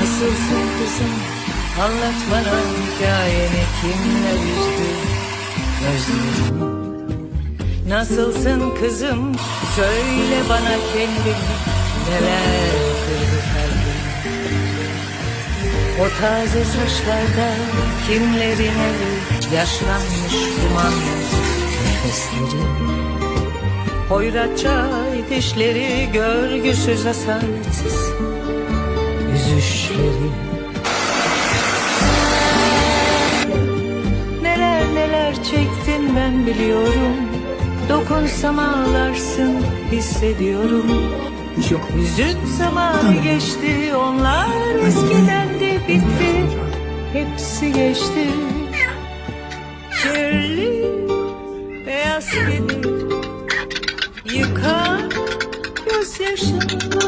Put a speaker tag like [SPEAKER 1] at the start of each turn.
[SPEAKER 1] Nasılsın kızım? Anlat bana hikayeni kimler üzdü gözlerini Nasılsın kızım? Söyle bana kendini neler kırdı kalbini O taze saçlarda kimlerin eli yaşlanmış dumanlı nefesleri. Hoyratça dişleri görgüsüz asaletsiz düşlerim Neler neler çektim ben biliyorum. Dokunsam ağlarsın hissediyorum. Yok. Üzün zamanı geçti onlar eskidendi bitti. Hepsi geçti. Kirli beyaz kedi Yıka gözyaşımla